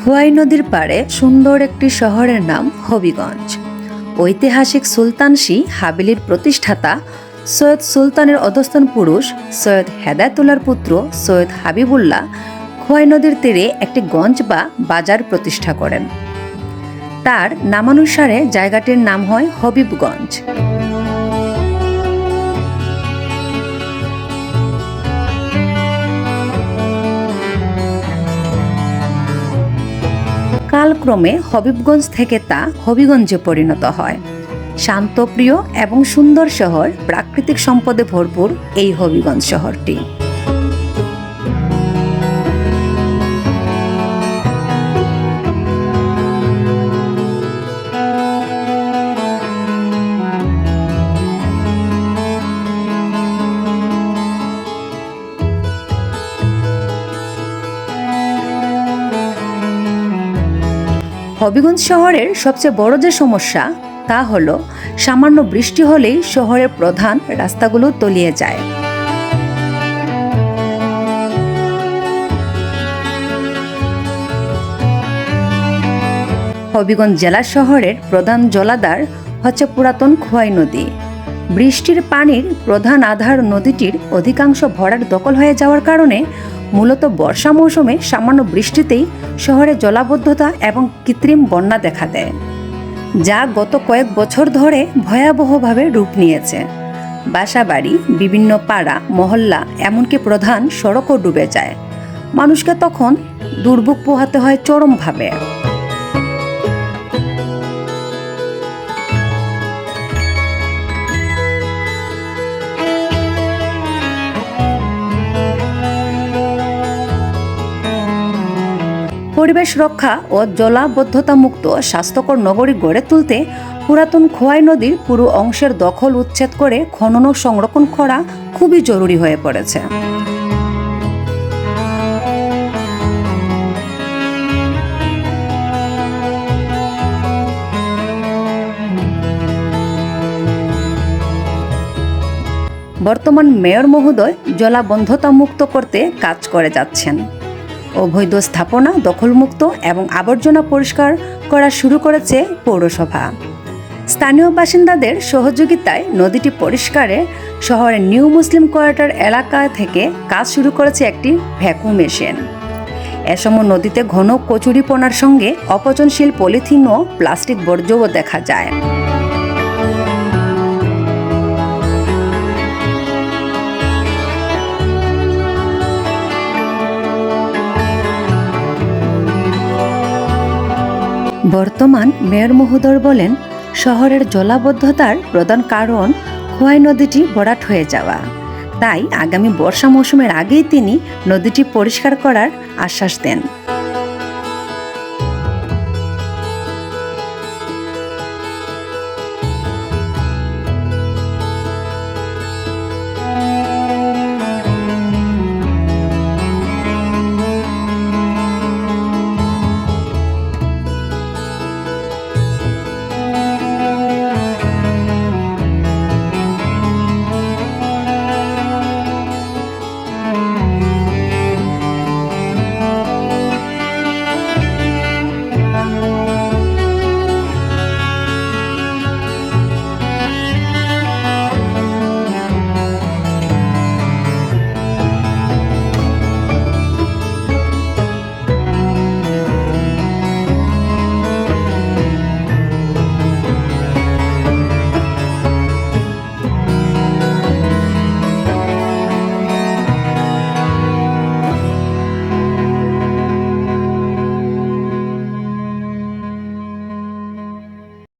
খোয়াই নদীর পাড়ে সুন্দর একটি শহরের নাম হবিগঞ্জ। ঐতিহাসিক সুলতানশি হাবিলির প্রতিষ্ঠাতা সৈয়দ সুলতানের অধস্তন পুরুষ সৈয়দ হেদায়তুল্লার পুত্র সৈয়দ হাবিবুল্লাহ খোয়াই নদীর তীরে একটি গঞ্জ বা বাজার প্রতিষ্ঠা করেন। তার নামানুসারে জায়গাটির নাম হয় হবিবগঞ্জ। কালক্রমে হবিবগঞ্জ থেকে তা হবিগঞ্জে পরিণত হয়। শান্তপ্রিয় এবং সুন্দর শহর, প্রাকৃতিক সম্পদে ভরপুর এই হবিগঞ্জ শহরটি। হবিগঞ্জ শহরের সবচেয়ে বড় যে সমস্যা, তা হলো সামান্য বৃষ্টি হলেই শহরের প্রধান রাস্তাগুলো তলিয়ে যায়। হবিগঞ্জ জেলা শহরের প্রধান জলাধার হচ্ছে পুরাতন খোয়াই নদী। বৃষ্টির পানির প্রধান আধার নদীটির অধিকাংশ ভরাট দখল হয়ে যাওয়ার কারণে মূলত বর্ষা মৌসুমে সামান্য বৃষ্টিতেই শহরে জলাবদ্ধতা এবং কৃত্রিম বন্যা দেখা দেয়, যা গত কয়েক বছর ধরে ভয়াবহভাবে রূপ নিয়েছে। বাসাবাড়ি, বিভিন্ন পাড়া, মহল্লা, এমনকি প্রধান সড়কও ডুবে যায়। মানুষকে তখন দুর্ভোগ পোহাতে হয় চরমভাবে। পরিবেশ রক্ষা ও জলাবদ্ধতামুক্ত স্বাস্থ্যকর নগরী গড়ে তুলতে পুরাতন খোয়াই নদীর পুরো অংশের দখল উচ্ছেদ করে খনন ও সংরক্ষণ করা খুবই জরুরি হয়ে পড়েছে। বর্তমান মেয়র মহোদয় জলাবন্ধতা মুক্ত করতে কাজ করে যাচ্ছেন। অবৈধ স্থাপনা দখলমুক্ত এবং আবর্জনা পরিষ্কার করা শুরু করেছে পৌরসভা। স্থানীয় বাসিন্দাদের সহযোগিতায় নদীটি পরিষ্কারে শহরের নিউ মুসলিম কোয়ার্টার এলাকা থেকে কাজ শুরু করেছে একটি ভ্যাকুম মেশিন। এ সময় নদীতে ঘন কচুরিপনার সঙ্গে অপচনশীল পলিথিন ও প্লাস্টিক বর্জ্যও দেখা যায়। বর্তমান মেয়র মহোদয় বলেন, শহরের জলাবদ্ধতার প্রধান কারণ খোয়াই নদীটি ভরাট হয়ে যাওয়া। তাই আগামী বর্ষা মৌসুমের আগেই তিনি নদীটি পরিষ্কার করার আশ্বাস দেন।